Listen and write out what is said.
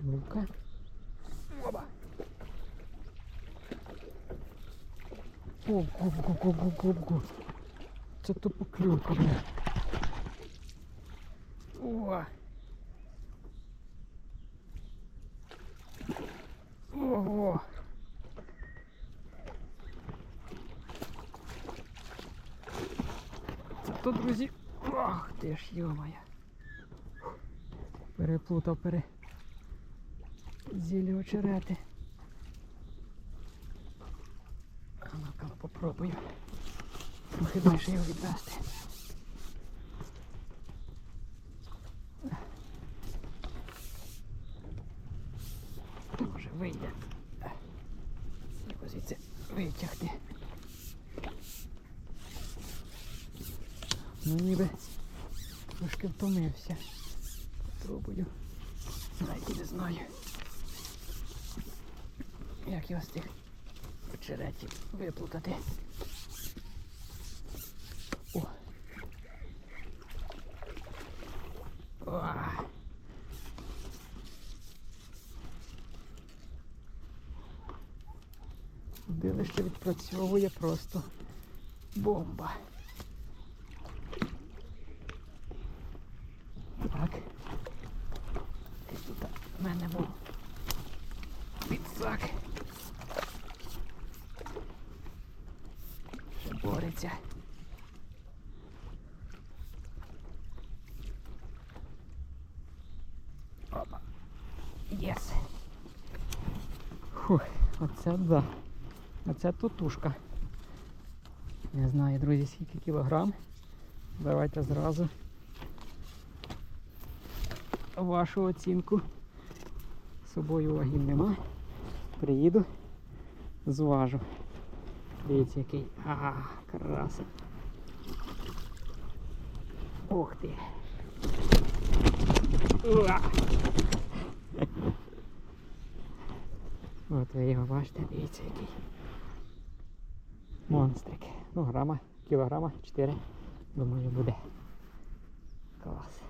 поклювка. Оба. Ого-го-го-го-го-го. Це то поклювка, бля. О. Ого. Це то, друзі. Ох, ти ж йомая. Переплутав пере. Зілі очерети. Ну-ка попробую. Трохи далі його відвести. Може вийде. Його звідси витягти. Ну ніби трошки втомився. Попробую. Навіть не знаю. Як його з тих очеретів виплутати. О. О. Дилище відпрацьовує просто бомба. Так. Десь тут в мене був підсак. Бореться. Опа. Єс. Фух, оце да. Оце тутушка. Не знаю, друзі, скільки кілограм. Давайте зразу вашу оцінку. З собою вагів нема. Приїду, зважу. Дивіться, який. А, краса. Ух ти. Уа! От ви його бачите, дивіться який. Монстрик. Ну, грама, кілограма 4, думаю, буде. Клас.